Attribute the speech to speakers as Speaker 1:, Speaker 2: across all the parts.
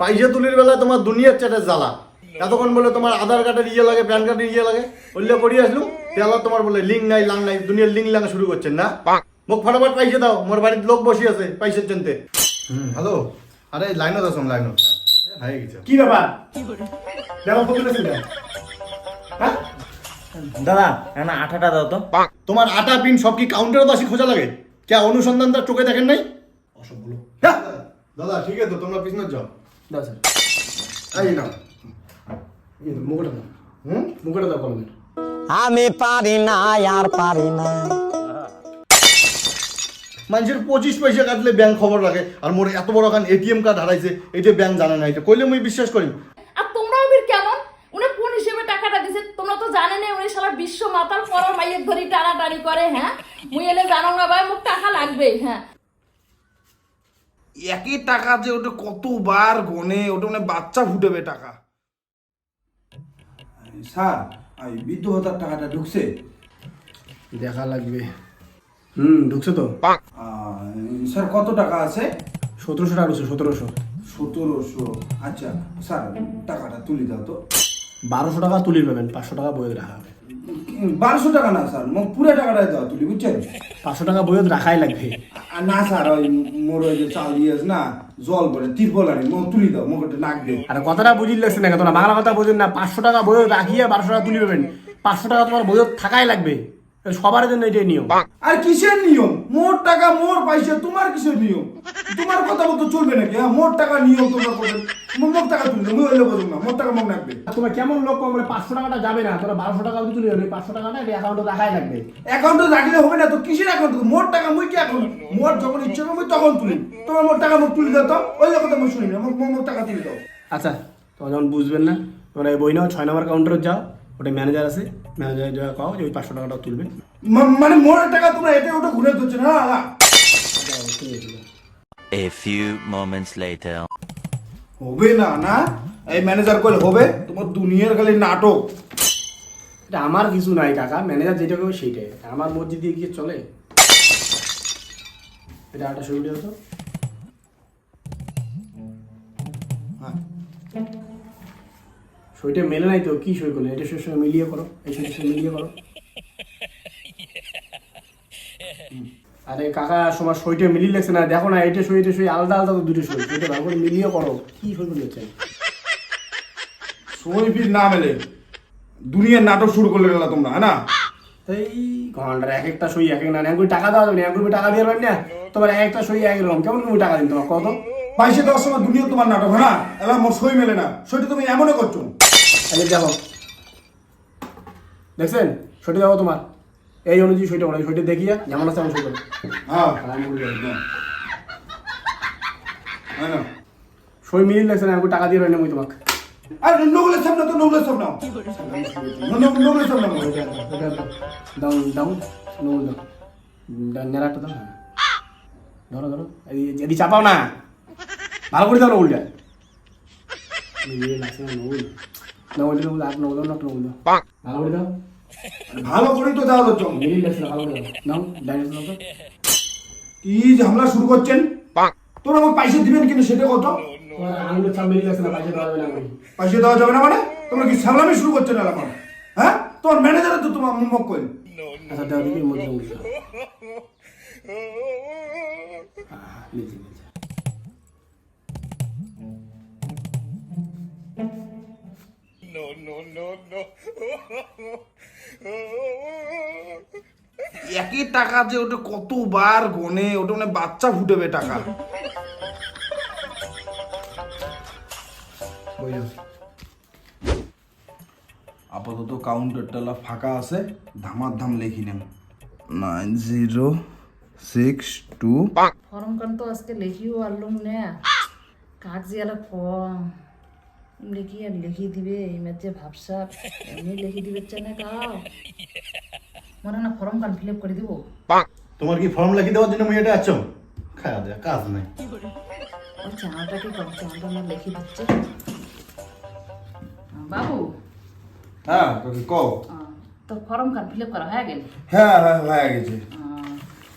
Speaker 1: পয়সা তুলির বেলা তোমার দুনিয়ার চাটে জ্বালা। এতক্ষণ বলে তোমার আধার কার্ডের ইয়ে লাগে প্যান কার্ডের ইয়ে লাগে। ওইলে করি আসলু তেলা তোমার বলে লিঙ্ক নাই লাং নাই দুনিয়ার লিঙ্ক লাগা শুরু করছেন না? মোক ফটাফট পয়সা দাও মোর বাড়ির লোক বসে আছে পয়সার জন্যে হুম হ্যালো আরে লাইনত আছো লাইনত। হয়ে গেছে।
Speaker 2: কি ব্যাপার? দেখো ফোন হ্যাঁ?
Speaker 3: দাদা না আঠাটা দাও তো।
Speaker 1: তোমার আটা পিন সব কি কাউন্টারে তো আসি খোঁজা লাগে? কে অনুসন্ধানটা চোখে দেখেন নাই?
Speaker 2: অসব
Speaker 1: দাদা ঠিক আছে তোমরা পিছনে যাও।
Speaker 2: দাও স্যার।
Speaker 1: এই নাও।
Speaker 2: এই দাও।
Speaker 1: হুম?
Speaker 2: মুখটা দাও কলমের।
Speaker 4: আমি পারি না আর পারি না।
Speaker 1: মানুষের পঁচিশ পয়সা কাটলে ব্যাংক খবর রাখে আর মোর এত বড় খান এটিএম কার্ড হারাইছে এটা ব্যাংক জানে না এটা কইলে মুই বিশ্বাস করি।
Speaker 5: আর তোমরাও ফির কেমন? উনি কোন হিসেবে টাকাটা দিছে তোমরা তো জানে না উনি শালা বিশ্ব মাতাল পরের মাইয়ের ধরি টানাটানি করে হ্যাঁ? মুই এলে জানো না ভাই মুখ টাকা লাগবেই হ্যাঁ?
Speaker 6: একই টাকা যে ওটা কতবার গনে ওটা মানে বাচ্চা ফুটেবে টাকা।
Speaker 7: স্যার এই বৃদ্ধ ভাতার টাকাটা ঢুকছে।
Speaker 2: দেখা লাগবে। হুম ঢুকছে তো?
Speaker 7: আহ, স্যার কত টাকা আছে?
Speaker 2: সতেরোশো টাকা ঢুকছে সতেরোশো।
Speaker 7: সতেরোশো। আচ্ছা স্যার টাকাটা তুলে দাও তো।
Speaker 2: বারোশো টাকা তুলি পাবেন পাঁচশো টাকা বইয়ে রাখা হবে।
Speaker 7: বারোশো টাকা না স্যার মোক পুরো টাকাটাই দাও তুলি বুঝছেন?
Speaker 2: পাঁচশো টাকা রাখাই লাগবে।
Speaker 7: না স্যার ওই মোর ওই যে চাল দিয়েছ না জল পরে তিরপল আনি মোক তুলি দাও মোক একটা নাক
Speaker 2: আর কথাটা বুঝিল লাগছে না তোমরা বাংলা কথা বুঝেন না পাঁচশো টাকা বইয়ে রাখিয়ে বারোশো টাকা তুলি পাবেন। পাঁচশো টাকা তোমার বইয়ত থাকাই লাগবে। সবার জন্য এটাই নিয়ম।
Speaker 7: আর কিসের নিয়ম? মোর টাকা মোর পয়সা তোমার কিসের নিয়ম? তোমার কথা মতো চলবে নাকি? হ্যাঁ মোর টাকা নিয়ম তোমার করবেন মোক টাকা তুলি দাও মুই হইলে বলুন না মোর টাকা মোক নাকবে
Speaker 2: আর তোমার কেমন লোক বলে পাঁচশো টাকাটা যাবে না? তোমরা বারোশো টাকা তুলি পাবে পাঁচশো টাকাটা এটা অ্যাকাউন্টে রাখাই লাগবে।
Speaker 7: অ্যাকাউন্টে রাখলে হবে না তো কিসের অ্যাকাউন্ট মোর টাকা মুই কি অ্যাকাউন্ট মোর যখন ইচ্ছে হবে মুই তখন তুলি। তোমার মোর টাকা মুখ তুলে দাও তো ওই কথা মুই শুনি না মোক মোক- মোক টাকা তুলে দাও।
Speaker 2: আচ্ছা তোমরা যখন বুঝবেন না তোমরা এই বই নাও ছয় নম্বর কাউন্টারে যাও ওটা ম্যানেজার আছে। ম্যানেজার যা কাও যে ওই পাঁচশো টাকাটা তুলবে।
Speaker 7: মানে মোর টাকা তোমরা এটা ওটা ঘুরে ধরছে না হ্যাঁ
Speaker 8: A few moments later.
Speaker 7: হবে না না? এই ম্যানেজার কইলে হবে তোমার দুনিয়ার খালি নাটক।
Speaker 2: এটা আমার কিছু নাই কাকা। ম্যানেজার যেটা করবে সেইটাই। আমার মর্জি দিয়ে গিয়ে চলে? এটা একটা সুবিধা হতো
Speaker 7: হ্যাঁ।
Speaker 2: সইটা মেলে নাই তো কি সই করলে? এটা সই সঙ্গে মিলিয়ে করো। এই সঙ্গে মিলিয়ে করো। আরে কাকা তোমার সইটা মিলিয়ে লাগছে না। দেখো না এটা সই এটা সই আলাদা আলাদা তো দুটো সই সইটা ভালো করে মিলিয়ে করো। কি সই করে হচ্ছে
Speaker 7: সময় ফির না মেলে দুনিয়ার নাটক শুরু করলে গেলা তোমরা হ্যাঁ না?
Speaker 2: ঘণ্টার এক একটা সই এক এক না এক টাকা দেওয়া যাবে না এক টাকা দিয়ে না। তোমার এক একটা সই এক রকম। কেমন তুমি টাকা দিন তোমার কত?
Speaker 7: পয়সা দেওয়ার সময় দুনিয়া তোমার নাটক হ্যাঁ এবার মোর সই মেলে না। সইটা তুমি এমনই করছ।
Speaker 2: আগে দেখো। দেখছেন? সইটা দেখো তোমার। এই অনুযায়ী সইটা ওরা সইটা দেখিয়া যেমন আছে আমি করো
Speaker 7: হ্যাঁ। হ্যাঁ না
Speaker 2: সই লাগছে না আমি টাকা দিয়ে পারেন আমি তোমাকে।
Speaker 7: আর সামনে তো সামনে
Speaker 2: দাও দাও নোল দাও। নেড়াটা দাও। হ্যাঁ। ধরো। ধরো এদি চাপাও না। ভালো করে দাও না নোল নোল আর না ভালো করে দাও।
Speaker 7: ভালো করে তো
Speaker 2: ভালো করে। নাও তো।
Speaker 7: কি ঝামেলা শুরু করছেন? তোমরা আমাকে পয়সা দিবেন কিন্তু সেটা কত?
Speaker 2: আঙুলের চাপ মিলিয়ে লাগছে না পয়সা দেওয়া যাবে না
Speaker 7: পয়সা দেওয়া যাবে না মানে? তোমরা কি সামলামি শুরু করছেন এখন হ্যাঁ? তোমার ম্যানেজার তো তোমার মুখ কইল
Speaker 2: আচ্ছা দাও দেখি মধ্যে
Speaker 6: একই টাকা যে ওটা কতবার গনে ওটা মানে বাচ্চা ফুটেবে টাকা। আপাতত কাউন্টারটা ফাঁকা আছে ধামার ধাম লিখি নেন nine zero six two
Speaker 5: form কান তো আজকে লেখিও আনলুম না। কাগজি আলা ফর্ম। লিখি আর লিখি দিবে এই যে ভাবসাব এমনি লিখি দিবে চাই না কাও মনে না ফর্ম কান ফিল আপ করে দিব।
Speaker 1: তোমার কি ফর্ম লিখে দেওয়ার জন্য মুই এটা আছো? খায়া দেয়া কাজ নাই।
Speaker 5: ওর কি কম চানাটা আমার লিখে দিচ্ছে। বাবু।
Speaker 7: হ্যাঁ তোকে কও।
Speaker 5: তো ফর্ম কান ফিল আপ করা হয়ে গেল?
Speaker 7: হ্যাঁ হ্যাঁ হয়ে গেছে।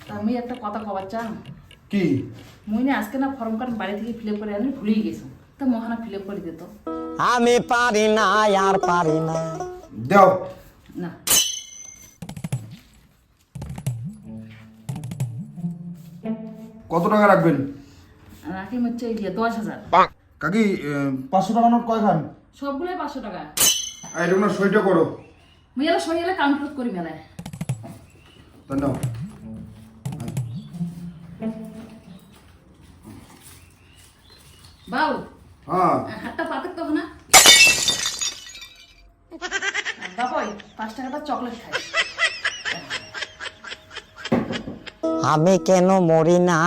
Speaker 5: তা আমি একটা কথা কবার চান
Speaker 7: কি?
Speaker 5: মুই না আজকে না ফর্ম কার্ড বাড়ি থেকে ফিল আপ করে আনি ভুলেই গেছি। তা মহানা ফিল আপ করে দিত
Speaker 4: আমি পারি না আর পারি না।
Speaker 7: দাও।
Speaker 5: না।
Speaker 7: কত টাকা রাখবেন?
Speaker 5: রাখি হচ্ছে এই দিয়ে দশ হাজার।
Speaker 7: কাকি পাঁচশো টাকা নোট কয় খান?
Speaker 5: সবগুলোই পাঁচশো টাকা।
Speaker 7: আর এটা সইটা করো।
Speaker 5: সই এলা কাউন্ট করি মেলায়।
Speaker 7: ধন্যবাদ
Speaker 5: বাউ
Speaker 7: হ্যাঁ।
Speaker 5: হাতটা পাতে তো না বাবাই পাঁচ টাকাটা চকলেট খাই
Speaker 4: আমি কেন মরি না?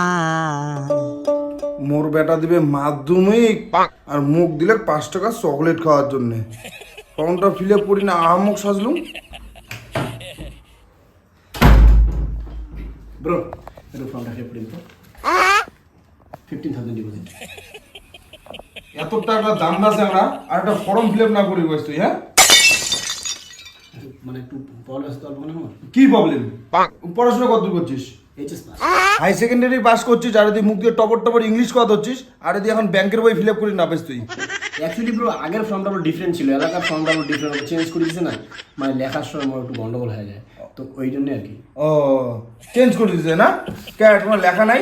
Speaker 7: মোর বেটা দিবে মাধ্যমিক আর মুখ দিলে পাঁচ টাকা চকলেট খাওয়ার জন্য। ফর্মটা ফিল আপ করি না আহামুখ সাজলুম।
Speaker 9: ব্রো একটু ফর্মটা ফিল করে দিত ফিফটিন থাউজেন্ড ডিপোজিট
Speaker 7: এত টাকা দাম আছে আমরা আর একটা ফর্ম ফিল আপ না করি বস তুই হ্যাঁ?
Speaker 9: মানে একটু প্রবলেম আছে তো অল্প মানে
Speaker 7: কি প্রবলেম পড়াশোনা কত করছিস?
Speaker 9: HS pass.
Speaker 7: High secondary pass করছিস আর যদি মুখ দিয়ে টপর টপর ইংলিশ কথা হচ্ছিস আর যদি এখন ব্যাংকের বই ফিল আপ করিস না পেস তুই।
Speaker 9: অ্যাকচুয়ালি ব্রো আগের ফর্মটা বড় ডিফারেন্ট ছিল এলাকার ফর্মটা বড় ডিফারেন্ট চেঞ্জ করে দিয়েছে না। মানে লেখার সময় আমার একটু গন্ডগোল হয়ে যায় তো ওই জন্য আর কি।
Speaker 7: ও চেঞ্জ করে দিছে না? কে তোমার লেখা নাই?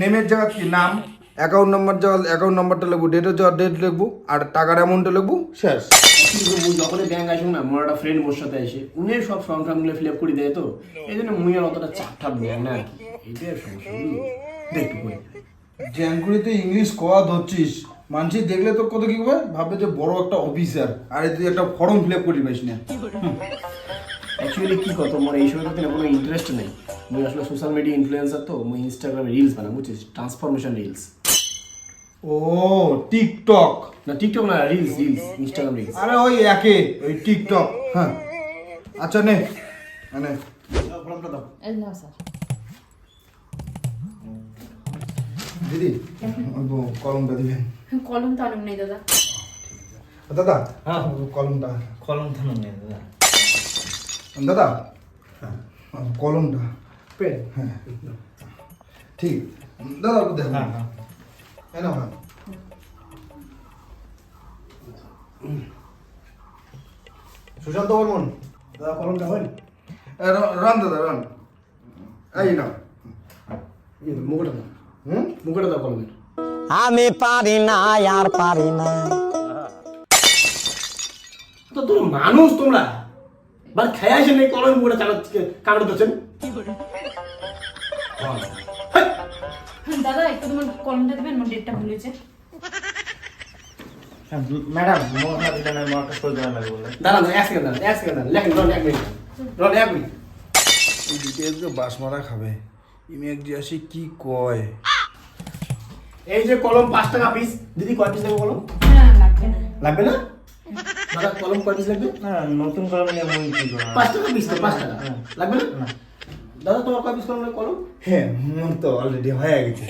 Speaker 7: নেমের জায়গা কি? নাম? অ্যাকাউন্ট নাম্বার জায়গা অ্যাকাউন্ট নাম্বারটা লিখব ডেটের জায়গা ডেট লিখব আর টাকার অ্যামাউন্টটা লিখব শেষ।
Speaker 9: যখনই ব্যাংক আসুন না মোর একটা ফ্রেন্ড মোর সাথে আসে উনি সব ফর্ম টর্মগুলো ফিল আপ করে দেয় তো এই জন্য মুই আর অতটা চাপ টাপ নেয় না? আর কি এইটাই সমস্যা? দেখতে করি
Speaker 7: জ্যাঙ্কুরিতে ইংলিশ কোয়া ধরছিস মানুষ দেখলে তো কত কি হবে ভাববে যে বড় একটা অফিসার আর তুই একটা ফর্ম ফিল আপ করি পাইস না।
Speaker 9: অ্যাকচুয়ালি কি কত মোর এই সময় কোনো ইন্টারেস্ট নেই। মুই আসলে সোশ্যাল মিডিয়া ইনফ্লুয়েন্সার তো মুই ইনস্টাগ্রামে রিলস বানাই বুঝছিস? ট্রান্সফরমেশন রিলস
Speaker 7: ও টিকটক।
Speaker 9: না টিকটক না রিলস রিলস ইনস্টাগ্রাম রিলস
Speaker 7: আরে ওই একে ওই টিকটক হ্যাঁ। আচ্ছা নে নে।
Speaker 1: ফর্মটা দাও
Speaker 5: এই না স্যার।
Speaker 7: দিদি কলমটা দিবেন
Speaker 5: কলম তো আলম নেই দাদা।
Speaker 7: দাদা হ্যাঁ। কলমটা।
Speaker 3: কলম তো নেই দাদা।
Speaker 7: দাদা হ্যাঁ কলমটা।
Speaker 9: পেন।
Speaker 7: হ্যাঁ ঠিক। দাদা দেখো। হ্যাঁ হ্যাঁ। হ্যাঁ
Speaker 1: সুশান্ত বর্মন।
Speaker 9: দাদা কলমটা হয়
Speaker 7: রান দাদা রান। এই না
Speaker 9: মুখটা দাও।
Speaker 7: হুম?
Speaker 9: মুখটা দাও কলমের।
Speaker 4: আমি পারি না আর পারি না।
Speaker 9: তো তুমি মানুষ তোমরা। মানে খেয়ে আসেন এই কলমের মুখটা চালাচ্ছে কামড়ে দিচ্ছেন।
Speaker 5: দাদা একটু তোমার কলমটা দেবেন? আমার ডেটটা ভুলেছে
Speaker 3: ম্যাডাম মোর না দিলে একটা সই করা লাগবে
Speaker 9: দাঁড়ান এক সেকেন্ড দাঁড়ান এক সেকেন্ড দাঁড়ান লেখেন এক মিনিট রন এক মিনিট
Speaker 7: এই ডিটেলসকে বাসমারা খাবে ইমেক যে আসি কি কয়?
Speaker 9: এই যে কলম পাঁচ টাকা পিস দিদি কয় পিস কলম
Speaker 5: হ্যাঁ লাগবে না।
Speaker 9: দাদা কলম কয় পিস লাগবে?
Speaker 3: না নতুন কলম নিয়ে
Speaker 9: পাঁচ টাকা পিস তো পাঁচ টাকা। লাগবে না। দাদা তোমার কয় পিস কলম কলম?
Speaker 7: হ্যাঁ মন তো অলরেডি হয়ে গেছে।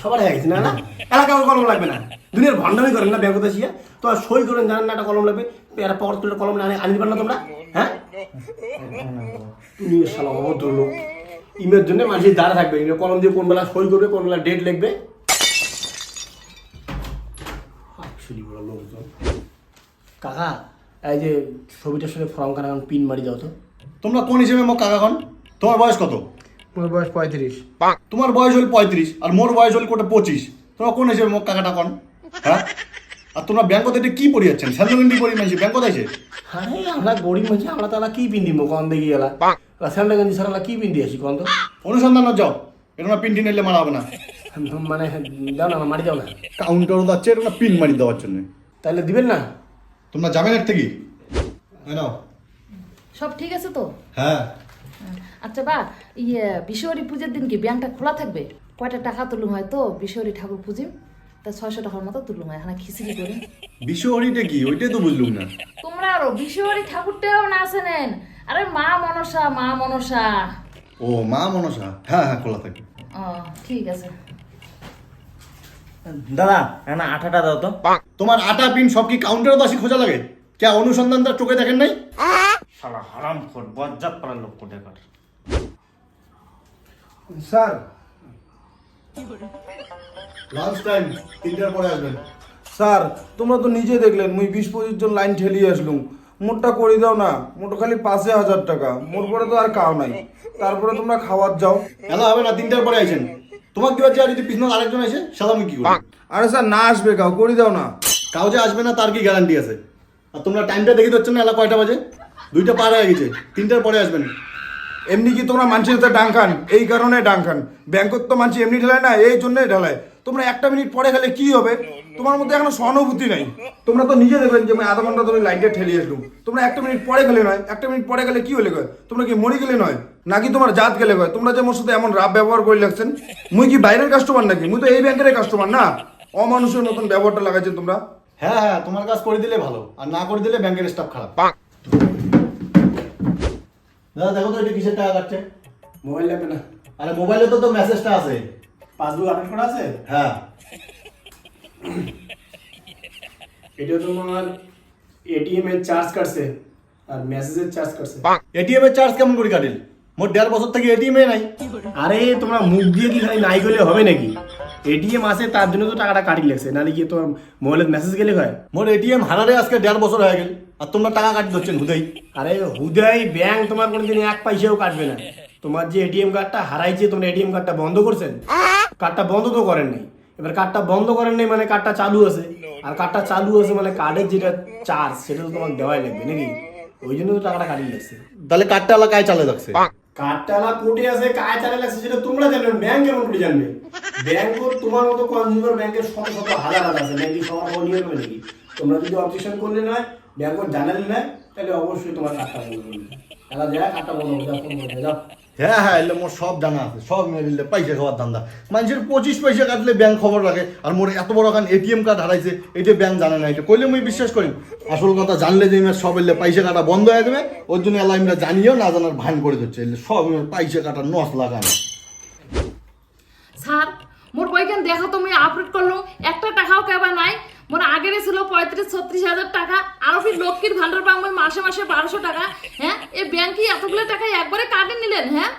Speaker 9: সবার হয়ে গেছে না না? এলাকার কলম লাগবে না। দুনিয়ার ভণ্ডামি করেন না ব্যাংকতে আসিয়া তোমার সই করেন জানেন না একটা কলম লাগবে? একটা পকেট তুলে কলম আনি আনি পার না তোমরা? হ্যাঁ? তুমি শালা অভদ্র লোক। ইমের জন্য মানুষের দাঁড়া থাকবে। কলম দিয়ে কোন বেলা সই করবে কোন বেলা ডেট লিখবে? লোকজন। কাকা এই যে ছবিটার সঙ্গে ফর্ম খানা পিন মারি দাও তো।
Speaker 1: তোমরা কোন হিসেবে মোক কাকা কন তোমার বয়স কত?
Speaker 9: তোমার বয়স পঁয়ত্রিশ।
Speaker 1: তোমার বয়স হল পঁয়ত্রিশ আর মোর বয়স হল কোটা পঁচিশ। তোমরা কোন হিসেবে মোক কাকাটা কন? হ্যাঁ? আর তোমরা ব্যাংকতে এটা কি পড়ি যাচ্ছেন স্যান্ডো পড়ি মানছি ব্যাংকত আছে
Speaker 9: আরে আমরা গরিব মানুষ আমরা তাহলে কি পিন দিব কন দেখি গেলা স্যান্ডা গঞ্জি সারা কি পিন দিয়েছি কন তো?
Speaker 1: অনুসন্ধান যাও। এটা না পিন টিন এলে মারা হবে না।
Speaker 9: মানে দাও না মারি দাও না।
Speaker 1: কাউন্টারও যাচ্ছে এটা না পিন মারি দেওয়ার জন্য।
Speaker 9: তাহলে দিবেন না?
Speaker 1: তোমরা যাবেন এর থেকে? নাও।
Speaker 5: সব ঠিক আছে তো?
Speaker 1: হ্যাঁ।
Speaker 5: আচ্ছা বা ইয়ে বিশ্বহরি পুজোর দিন কি ব্যাংকটা খোলা থাকবে? কয়টা টাকা তুলুম হয় তো? বিশ্বহরি ঠাকুর পুজিম তা ছয়শো টাকার মতো তুলুম হয়। এখানে খিচুড়ি করে।
Speaker 1: বিশ্বহরিটা কি? ওইটাই তো বুঝলুম না।
Speaker 5: তোমরা আরও বিশ্বহরি ঠাকুরটাও না আসেনেন আরে মা মনসা মা মনসা।
Speaker 1: ও মা মনসা? হ্যাঁ হ্যাঁ খোলা থাকে।
Speaker 5: ও ঠিক আছে।
Speaker 3: দাদা না আঠাটা দাও তো।
Speaker 1: তোমার আটা পিন সব কি কাউন্টারও দাসি খোঁজা লাগে? কে অনুসন্ধানটা চোখে দেখেন নাই
Speaker 3: শালা হারাম খোর বজ্জাত পাড়ার লোক কোটেকার
Speaker 7: স্যার।
Speaker 1: লাঞ্চ টাইম তিনটার পরে আসবেন।
Speaker 7: স্যার তোমরা তো নিজে দেখলেন মুই বিশ পঁচিশ জন লাইন ঠেলিয়ে আসলুম। মোটটা করে দাও না মোটো খালি পাঁচে হাজার টাকা। মোট পরে তো আর কাও নাই। তারপরে তোমরা খাওয়ার যাও।
Speaker 1: এলা হবে না তিনটার পরে আইছেন। তোমার কি হচ্ছে আর যদি পিছনে আরেকজন আসে সাদা আমি কি করব?
Speaker 7: আরে স্যার না আসবে কাও করে দাও না।
Speaker 1: কাউ যে আসবে না তার কি গ্যারান্টি আছে? আর তোমরা টাইমটা দেখে দিচ্ছ না, এলা কয়টা বাজে? দুইটা পার হয়ে গেছে, তিনটার পরে আসবেন
Speaker 7: এমনি কি তোমরা মানুষের সাথে ডাঙ্কান এই কারণে ডাঙ্কান ব্যাংকত তো মানুষ এমনি ঢেলায় না, এই জন্যই ঢেলায়। তোমরা একটা মিনিট পরে গেলে কি হবে? তোমার মধ্যে এখনও সহানুভূতি নাই। তোমরা তো নিজে দেখবেন যে আমি আধা ঘণ্টা ধরে লাইনটা ঠেলিয়ে আসলুম। তোমরা একটা মিনিট পরে গেলে নয়, একটা মিনিট পরে গেলে কি হলে কয়? তোমরা কি মরে গেলে নয়, নাকি তোমার জাত গেলে কয়? তোমরা যে মোর সাথে এমন রাব ব্যবহার করে লাগছেন মুই কি বাইরের কাস্টমার নাকি? মুই তো এই ব্যাংকের কাস্টমার না? অমানুষের মতন ব্যবহারটা লাগাইছেন তোমরা।
Speaker 1: হ্যাঁ হ্যাঁ তোমার কাজ করে দিলে ভালো আর না করে দিলে ব্যাংকের স্টাফ খারাপ। দাদা দেখো তো এটা কিসের টাকা কাটছে?
Speaker 9: মোবাইল লাগবে না।
Speaker 1: আরে মোবাইলে তো তো মেসেজটা আছে।
Speaker 9: পাসবুক আপডেট করা আছে?
Speaker 1: হ্যাঁ।
Speaker 9: এটা তোমার এটিএম এর চার্জ কাটছে আর মেসেজের চার্জ কাটছে।
Speaker 1: এটিএম এর চার্জ কেমন করে কাটিল? মোট দেড় বছর থেকে এটিএম এ নাই।
Speaker 9: আরে তোমরা মুখ দিয়ে কি খালি নাই করলে হবে নাকি? এটিএম আছে তার জন্য তো টাকাটা কাটি লাগছে। নাহলে কি তোমার মোবাইলের মেসেজ গেলে হয়?
Speaker 1: মোট এটিএম হারারে আজকে দেড় বছর হয়ে গেল আর তোমরা টাকা কাটি দিচ্ছেন হুদাই।
Speaker 9: আরে হুদাই ব্যাংক তোমার কোনোদিন এক পয়সাও কাটবে না। তোমার যে এটিএম কার্ডটা হারাইছে তোমরা এটিএম কার্ডটা বন্ধ করছেন। কার্ডটা বন্ধ তো করেন নাই। এবার কার্ডটা বন্ধ করেন নাই মানে কার্ডটা চালু আছে। আর কার্ডটা চালু আছে মানে কার্ডের যেটা চার্জ সেটা তো তোমার দেওয়াই লাগবে নাকি? ওই জন্য তো টাকাটা কাটিয়ে লাগছে।
Speaker 1: তাহলে কার্ডটা এলাকায় চালে যাচ্ছে
Speaker 9: কার্ডটালা কোটে আছে কায় চালে লাগছে সেটা তোমরা জানবে ব্যাংক কেমন করে জানবে। ব্যাংক তোমার মতো কনজিউমার ব্যাংকের শত শত হাজার হাজার আছে। ব্যাংকে সবার বন্ধ নিয়ে নেবে নাকি? তোমরা যদি অবজেকশন করলে না ব্যাংক জানালে না তাহলে অবশ্যই তোমার কার্ডটা বলবে। তাহলে যা যায় কার্ডটা বন্ধ করে ফোন করে যাও।
Speaker 1: হ্যাঁ হ্যাঁ এলে মোর সব জানা আছে, সব দিলে পয়সা খাওয়ার ধান্দা। মানুষের পঁচিশ পয়সা কাটলে ব্যাংক খবর রাখে, আর মোর এত বড় খান এটিএম কার্ড হারাইছে, এটা ব্যাংক জানে না, এটা কইলে মুই বিশ্বাস করি আসল কথা জানলে যে সব এলে পয়সা কাটা বন্ধ হয়ে যাবে, ওর জন্য এলা ইমরা জানিও না জানার ভান করে দিচ্ছে, এলে সব পয়সা কাটা নস লাগানো।
Speaker 5: স্যার, মোর বইখান দেখো তুমি আপলোড করল একটা টাকাও কেবা নাই মোর আগের ছিল পঁয়ত্রিশ ছত্রিশ হাজার টাকা আরও ফির লক্ষ্মীর ভান্ডার পাঙ্গল মাসে মাসে বারোশো টাকা হ্যাঁ? এ ব্যাংকে এতগুলো টাকা একবারে কাটে নিলেন হ্যাঁ?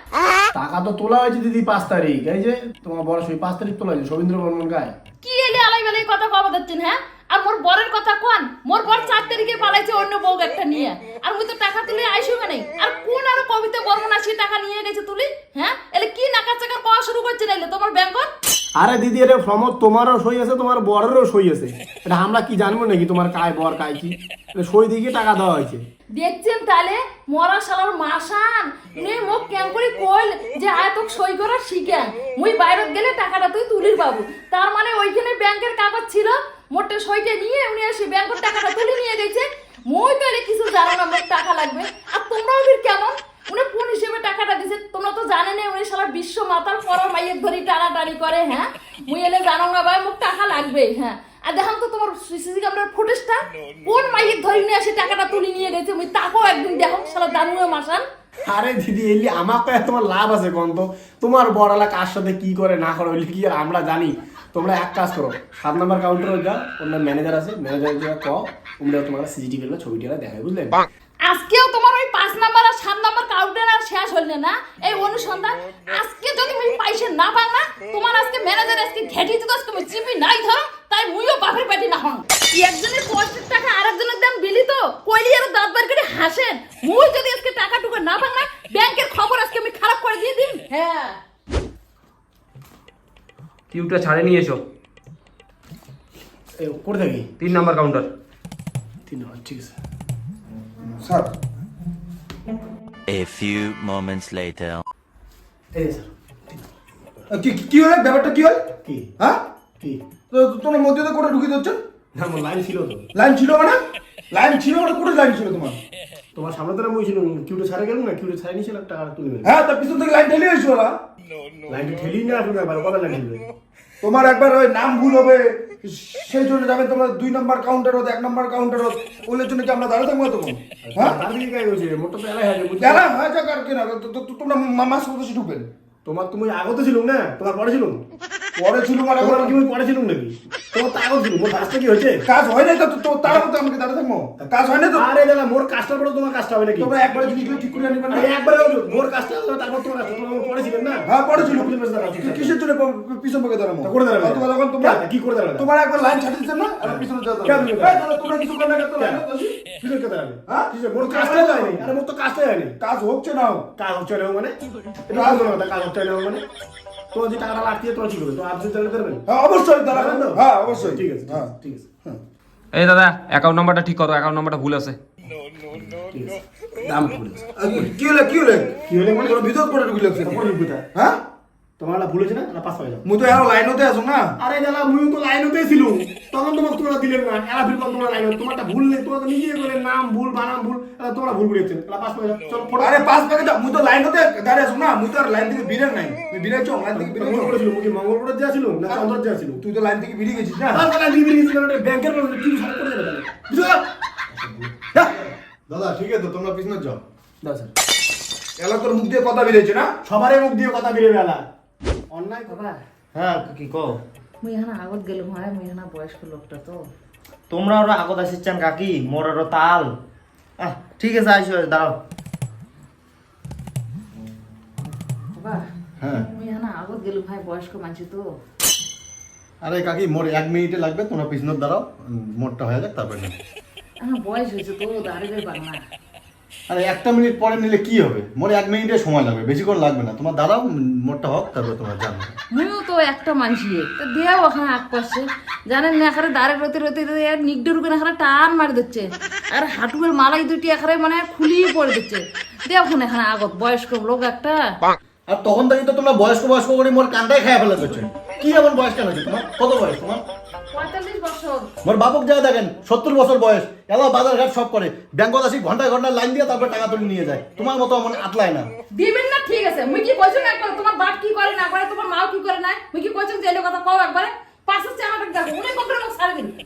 Speaker 9: টাকা তো তোলা হয়েছে দিদি পাঁচ তারিখ এই যে তোমার বড় সই পাঁচ তারিখ তোলা হয়েছে রবীন্দ্র বর্মন গায়ে।
Speaker 5: কি এলে আলাই বেলাই কথা কবা দিচ্ছেন হ্যাঁ? আর মোর বরের কথা কোন? মোর বর চার তারিখে পালাইছে অন্য বউ একটা নিয়ে। আর মুই তো টাকা তুলে আইসো নাই। আর কোন আরও কবিতা বর্মন আসি টাকা নিয়ে গেছে তুলি হ্যাঁ? এলে কি নাকা চাকা পাওয়া শুরু করছে নাইলে তোমার ব্যাংকত?
Speaker 9: আরে দিদি এর ফর্মত তোমারও সই আছে তোমার বরেরও সই আছে। এটা আমরা কি জানব নাকি তোমার কায় বর কায় কি? সই দিয়ে টাকা দেওয়া হয়েছে।
Speaker 5: দেখছেন তাহলে? মরা শালার মাসান নে মোক কেম করে কইল যে আয় তোকে সই করা শিখেন মুই বাইরে গেলে টাকাটা তুই তুলির পাবো তার মানে ওইখানে ব্যাংকের কাগজ ছিল মোটে সইটা নিয়ে উনি এসে ব্যাংকের টাকাটা তুলে নিয়ে গেছে। মই তো এটা কিছু জানো না মোট টাকা লাগবে। আর তোমরাও ফির কেমন? উনি কোন হিসেবে টাকাটা দিছে তোমরা তো জানে না উনি শালা বিশ্ব মাতার পরার মাইয়ের ধরি টানাটানি করে হ্যাঁ? মুই এলে জানো না ভাই মোক টাকা লাগবে হ্যাঁ? আর দেখাম তো তোমার সিসি ক্যামেরার ফুটেজটা। কোন মাইয়ের ধরে নিয়ে আসে টাকাটা তুলে নিয়ে গেছে মুই তাকেও একদিন দেখো শালা দানুয়ে মাসান।
Speaker 9: আরে দিদি এলি আমার তো তোমার লাভ আছে কোন তো তোমার বড়ালা কার সাথে কি করে না করে কি আর আমরা জানি? তোমরা এক কাজ করো সাত নাম্বার কাউন্টারে যাও ওনার ম্যানেজার আছে ম্যানেজার যা ক তোমরা তোমার সিসিটিভি এর ছবিটা দেখায় বুঝলে?
Speaker 5: আজকেও তোমার ওই পাঁচ নাম্বার আর সাত নাম্বার কাউন্টার আর শেষ হল না। এই অনুসন্ধান আজকে যদি মুই পয়সা না পাও না তোমার আজকে ম্যানেজার আজকে ঘেটি তো আজকে মুই চিপি নাই ধরো তাই মুইও বাপের পেটি না হন একজনের পঁচিশ টাকা আর একজনের দাম বিলি তো কইলি আর দাঁত বার করে হাসেন মুই যদি আজকে টাকা টুকু না পাং না ব্যাংকের খবর আজকে আমি খারাপ করে দিয়ে দিন হ্যাঁ
Speaker 10: টিউবটা ছাড়ে নিয়ে এসো
Speaker 9: করে থাকি
Speaker 10: তিন নাম্বার কাউন্টার
Speaker 9: তিন নম্বর ঠিক আছে।
Speaker 7: Sir.
Speaker 8: A few moments later.
Speaker 9: এই স্যার।
Speaker 7: কি কি হয়? ব্যাপারটা কি হয়?
Speaker 9: কি?
Speaker 7: হ্যাঁ?
Speaker 9: কি?
Speaker 7: তো তোমরা মধ্যে তো করে ঢুকে দিচ্ছ?
Speaker 9: না লাইন ছিল তো।
Speaker 7: লাইন ছিল মানে? লাইন ছিল মানে কোথায় লাইন ছিল তোমার?
Speaker 9: তোমার সামনে তো আমি ছিল কিউটা ছাড়ে গেল না কিউটা ছাড়ে নিয়েছিল টাকা তুলে
Speaker 7: হ্যাঁ তার পিছন থেকে লাইন ঠেলে এসো ওরা।
Speaker 9: লাইনটা ঠেলি না আসবে একবার কবে লাইন ঠেলবে?
Speaker 7: তোমার একবার ওই নাম ভুল হবে সেই জন্য যাবে তোমরা দুই নাম্বার কাউন্টার হতো এক নাম্বার কাউন্টার হতো ওগুলোর জন্য কি আমরা দাঁড়িয়ে থাকব তখন হ্যাঁ?
Speaker 9: হয়েছে তো এলাই?
Speaker 7: জানা হ্যাঁ যাক আর কি না তো- তো- তো- তোমরা মাস সদস্য ঢুকবেন
Speaker 9: তোমার তুমি আগত ছিল না তোমার পরে ছিল
Speaker 7: পরে ছিল মানে
Speaker 9: তোমার কি আমি পড়েছিলাম নাকি? তো আগত ছিল। মোর কাজটা কি হয়েছে?
Speaker 7: কাজ হয় না তো তো তার মতো আমাকে দাঁড়া থাকব। কাজ হয় না তো?
Speaker 9: আরে দাদা মোর কাজটা বলো তোমার কাজটা হবে নাকি?
Speaker 7: তোমরা একবারে জিনিসগুলো ঠিক করে আনিবে না?
Speaker 9: একবারে মোর কাজটা তারপর তোমার কাজটা তোমরা পড়েছিলেন না?
Speaker 7: হ্যাঁ
Speaker 9: দাঁড়াও,
Speaker 7: কি- কিসের জন্য পিছন পকে দাঁড়াবো?
Speaker 9: করে দাঁড়াবে।
Speaker 7: কথা বল তোমরা
Speaker 9: কি করে দাঁড়াবে?
Speaker 7: তোমার একবার লাইন ছাড়িয়ে দিচ্ছেন না? আর পিছনে যাও তোমরা কিছু করে না কেন? লাইন
Speaker 9: পিছনে কে দাঁড়াবে?
Speaker 7: হ্যাঁ?
Speaker 9: মোর কাজটাই হয়নি। আরে মোর তো কাজটাই হয়নি।
Speaker 7: কাজ হচ্ছে না
Speaker 9: কাজ হচ্ছে না মানে? কাজ হচ্ছে না মানে? তোমার যে টাকাটা লাগছে তোমার কি করবে? তো আপনি তাহলে দেবেন
Speaker 7: হ্যাঁ অবশ্যই দাদা হ্যাঁ অবশ্যই।
Speaker 9: ঠিক আছে
Speaker 7: হ্যাঁ।
Speaker 9: ঠিক আছে। হ্যাঁ
Speaker 10: এই দাদা অ্যাকাউন্ট নাম্বারটা ঠিক করো অ্যাকাউন্ট নাম্বারটা ভুল আছে।
Speaker 9: দাম ভুল
Speaker 7: আছে। কি হলে কি হলে?
Speaker 9: কি হলে মানে?
Speaker 7: তোর ভিতর করে ঢুকলে। হ্যাঁ?
Speaker 9: তোমার ভুল হয়েছে না? না পাস
Speaker 7: মুই তো লাইনতে আছো না?
Speaker 9: আরে দাদা মুইও তো লাইনতে ছিল তখন তোমাকে তোমরা দিলেন না এরা তোমরা লাইন। তোমারটা ভুল নেই তোমরা তো নিজে করে নাম ভুল ভুল এরা তোমরা ভুল করেছেন এরা পাস চলো পড়ো।
Speaker 7: আরে পাঁচ প্যাকেট মুই তো লাইনতে দাঁড়িয়ে আছো না? মুই তো আর লাইন থেকে বেরেন নাই। বেরে চো লাইন থেকে বেরে
Speaker 9: করেছিল করে দেওয়া ছিল না চন্দ্র দেওয়া ছিল।
Speaker 7: তুই তো লাইন থেকে গেছিস না?
Speaker 9: কারণ ব্যাংকের মধ্যে কি সব করে
Speaker 1: দাদা ঠিক আছে তোমরা পিছনে যাও।
Speaker 9: দাও স্যার।
Speaker 7: এলা তোর মুখ দিয়ে কথা বেরিয়েছে না?
Speaker 9: সবারই মুখ দিয়ে কথা বেরিয়ে বেলা অন্যায়
Speaker 3: হ্যাঁ কি কো
Speaker 5: মুই এখানে আগত গেলাম হয় মুই এখানে বয়স্ক লোকটা তো।
Speaker 3: তোমরা ওরা আগত আসিচ্ছেন কাকি মোর আরও তাল। আহ ঠিক আছে আইসো দাঁড়াও।
Speaker 5: বাবা
Speaker 1: হ্যাঁ।
Speaker 5: মুই এখানে আগত গেলাম হয় বয়স্ক মানুষ তো।
Speaker 1: আরে কাকি মোর এক মিনিটে লাগবে তোমরা পিছনে দাঁড়াও মোরটা হয়ে যাক তারপরে।
Speaker 5: আমার বয়স হয়েছে তো দাঁড়িয়ে বাংলা
Speaker 1: আরে একটা মিনিট পরে নিলে কি হবে? মোর এক মিনিটে সময় লাগবে বেশি করে লাগবে না। তোমার দাঁড়াও উম, মোরটা হোক তারপরে তোমরা জানো
Speaker 5: মুইও তো একটা মানুষই তো দেও ওখানে আগ পাশে। জানেন না এখানে দাঁড়ে রতে রতে নিগডুর করে এখানে টান মারি দিচ্ছে। আর হাঁটুয়ের মালাই দুটি এখানে মানে খুলিয়ে পড়ে দিচ্ছে। দেও ওখানে এখানে আগত বয়স্ক লোক একটা।
Speaker 1: আর তখন থেকে তো তোমরা বয়স্ক বয়স্ক করে মোর কানটাই খায় ফেলা করছ। কি এমন বয়স কেন তোমার? কত বয়স তোমার? মোর বাপক যা দেখেন সত্তর বছর বয়স এলা বাজার ঘাট সব করে। ব্যাংকত আসি ঘন্টায় ঘন্টায় লাইন দিয়ে তারপর টাকা তুলে নিয়ে যায়। তোমার মতো এমন আটলায় না।
Speaker 5: দিবেন না ঠিক আছে। মুই কি কইছো না একবার তোমার বাপ কি করে না করে তোমার মাও কি করে না? মুই কি কইছো যে এই কথা কও একবারে? পাশের চামাটা দেখো উনি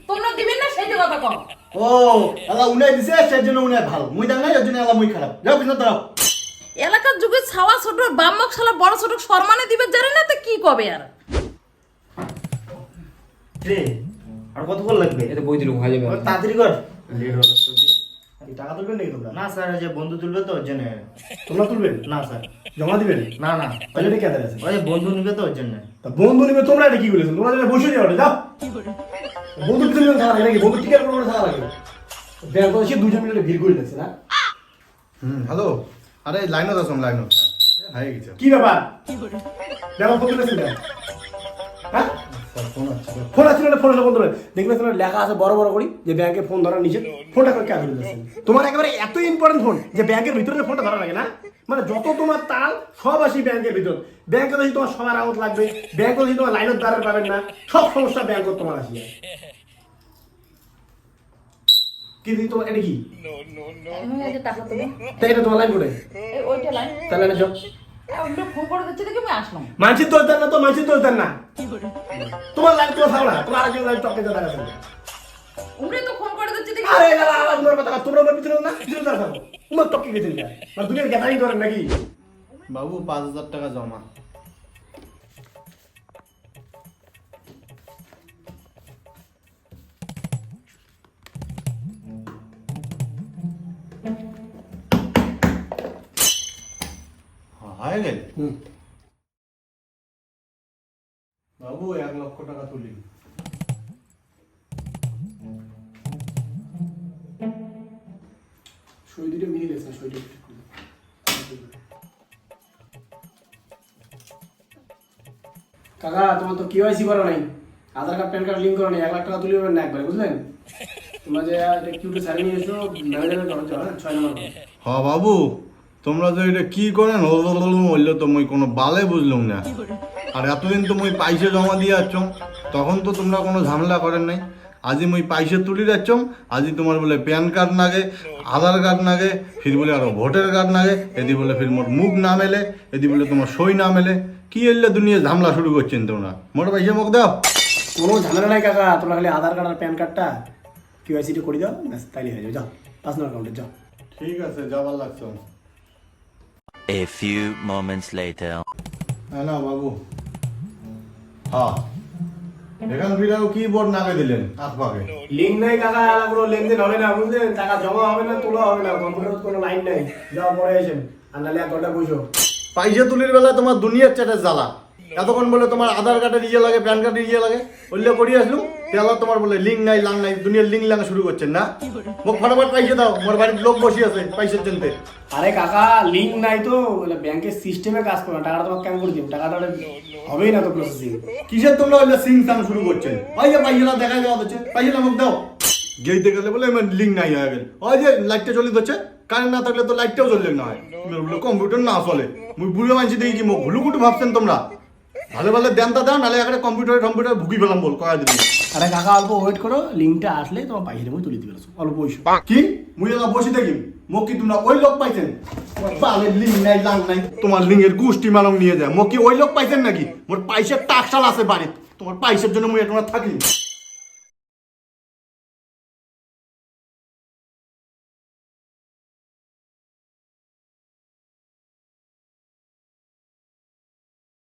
Speaker 5: তোমরা দিবেন না সেই কথা কও।
Speaker 1: ও এলা উনাই দিছে সেই জন্য উনাই ভালো। মুই এর জন্য এলা মুই খারাপ। যাও দাঁড়াও।
Speaker 5: এলাকার যুগে ছাওয়া ছোট বাম্মক শালা বড় ছোট সম্মানে দিবে জানে না তো কি কবে আর?
Speaker 3: রে আর কতক্ষণ লাগবে?
Speaker 10: এতে বই দিলুম হয়ে যাবে।
Speaker 3: তাড়াতাড়ি কর। লেট হলো তো
Speaker 9: টাকা তুলবেন নাকি তোমরা?
Speaker 3: না স্যার যে বন্ধু তুলবে তো ওর জন্য।
Speaker 9: তোমরা তুলবেন?
Speaker 3: না স্যার।
Speaker 9: জমা দিবেন?
Speaker 3: না না।
Speaker 9: তাহলে এটা কেদার আছে?
Speaker 3: ওই বন্ধু নিবে তো ওর জন্য।
Speaker 9: তা বন্ধু নিবে তোমরা এটা কি করেছ? তোমরা যেটা বসে যাও যাও। বন্ধু পিছনে থাকা নাকি? বন্ধু টিকার করে থাকা লাগে। ব্যাংক এসে দুজন মিলে ভিড় করে দিচ্ছে না?
Speaker 1: হুম হ্যালো। আরে লাইনত আছো লাইনত হয়ে গেছে।
Speaker 9: কি ব্যাপার? দেখো করেছেন হ্যাঁ?
Speaker 1: ফোন আছে।
Speaker 9: না ফোন বন্ধ করে দেখলে তোমার লেখা আছে বড় বড় করি? যে ব্যাংকে ফোন ধরার নিচে ফোনটা করে দিচ্ছেন তোমার একেবারে এত ইম্পর্টেন্ট ফোন যে ব্যাংকের ভিতরে ফোনটা ধরা লাগে না? মানে যত তোমার তাল সব আসি ব্যাংকের ভিতর। ব্যাংকে দেখি তোমার সবার আউট লাগবে। ব্যাংকে দেখি তোমার লাইনের দ্বারা পাবেন না। সব সমস্যা ব্যাংক তোমার আসি। কি তোমার এটা কি? এটা তোমার লাইন
Speaker 5: এই ওইটা লাইন
Speaker 9: তাহলে এটা যাও
Speaker 5: ওইটা ফোন করে দিচ্ছে দেখে আমি আসলাম।
Speaker 9: মানসিক তোলতেন না তো মানসিক তোলতেন না। তোমার লাইন তোমার থাকো না তোমার আরেকজন লাইন টপকে দেখা যাবে।
Speaker 5: উমরে তো ফোন করে দিচ্ছে দেখে
Speaker 9: আরে না কথা তোমরা পিছনে না পিছনে টপকে গেছে কেন মানে দুনিয়ার গ্যাদারিং করেন নাকি?
Speaker 1: বাবু পাঁচ হাজার টাকা জমা। হয়ে গেল বাবু এক লক্ষ টাকা তুলি।
Speaker 9: মিলে গেছে কাকা তোমার তো কেওয়াইসি করা নাই। Aadhaar card PAN card link করা নেই এক লাখ টাকা তুলে দেবেন না একবারে বুঝলেন? তোমরা যে কিউটে সারি নিয়ে এসো ম্যানেজারের ঘরে যাও হ্যাঁ? ছয় নম্বর
Speaker 1: হ বাবু। তোমরা তো এটা কি করেন বলল তো মুই কোনো বালে বুঝলুম না। আর এতদিন তো মুই পাইসে জমা দিয়ে যাচ্ছ তখন তো তোমরা কোনো ঝামেলা করেন নাই। আজি মুই পাইসে তুলি যাচ্ছ আজি তোমার বলে প্যান কার্ড নাগে আধার কার্ড নাগে ফির বলে আরও ভোটার কার্ড নাগে এদি বলে ফির মোর মুখ না মেলে এদি বলে তোমার সই না মেলে। কি এলে দুনিয়া ঝামেলা শুরু করছেন তোমরা? মোট পাইসে মুখ দাও।
Speaker 9: কোনো ঝামেলা নাই কাকা তোমরা খালি আধার কার্ড আর প্যান কার্ডটা কেওয়াইসিটা করে দাও ব্যাস তাইলে হয়ে যাবে। যাও পাঁচ নম্বর অ্যাকাউন্টে যাও।
Speaker 1: ঠিক আছে যাবার লাগছে।
Speaker 8: A few moments later.
Speaker 1: হ্যাঁ না বাবু। হ্যাঁ এখান ফিরেও কি বোর্ড নাগে দিলেন? হাত পাকে।
Speaker 9: লিঙ্ক নাই কাকা আর কোনো লেনদেন হবে না বুঝলেন? টাকা জমা হবে না তোলা হবে না কম্পিউটার কোনো লাইন নাই। যাও পরে এসেন আর নাহলে এক ঘণ্টা বসো।
Speaker 1: পয়সা তুলির বেলা তোমার দুনিয়ার চ্যাটের জ্বালা। এতক্ষণ বলে তোমার আধার কার্ডের ইয়ে লাগে প্যান কার্ডের ইয়ে লাগে ওইলে করিয়ে আসলুম। তেলা তোমার বলে লিঙ্ক নাই লাং নাই দুনিয়ার লাঙ্গা শুরু করছেন না? মোক ফটাফট পয়সা দাও মোর বাড়ির লোক বসে আছে জন্য
Speaker 9: আরে কাকা লিঙ্ক নাই তো ব্যাংকের সিস্টেমে কাজ করো না টাকাটা তোমাকে কেন করে দিব? টাকাটা হবেই না তো প্রসেসিং
Speaker 1: কিসের তোমরা ওইলে সিং সাং শুরু করছেন? ওই যে পয়সাটা দেখা যাওয়া হচ্ছে। পয়সাটা মোক দাও। গেইতে গেলে বলে লিঙ্ক নাই হয়ে গেল। ওই যে লাইটটা চলে যাচ্ছে কারেন্ট না থাকলে তো লাইটটাও জ্বললে না হয়। কম্পিউটার না চলে। মুই বুড়ো মানছি দেখি কি মোক হুলুকুটু ভাবছেন তোমরা? ভালো ভালো দেন তা দাও নাহলে একটা কম্পিউটারে কম্পিউটার ভুগি পেলাম বল কয়া দিবি
Speaker 9: আরে কাকা অল্প ওয়েট করো লিঙ্কটা আসলে তোমার পাইসা মই তুলে দিবে অল্প পয়সা
Speaker 1: কি? মুই এলা বসে থাকি। মোক কি তোমরা ওই লোক পাইছেন? পালে লিঙ্ক নাই লাং নাই। তোমার লিঙ্কের গোষ্ঠী মালং নিয়ে যায়। মোক কি ওই লোক পাইছেন নাকি? মোর পাইসের টাকশাল আছে বাড়িতে। তোমার পাইসের জন্য মুই এটা থাকি।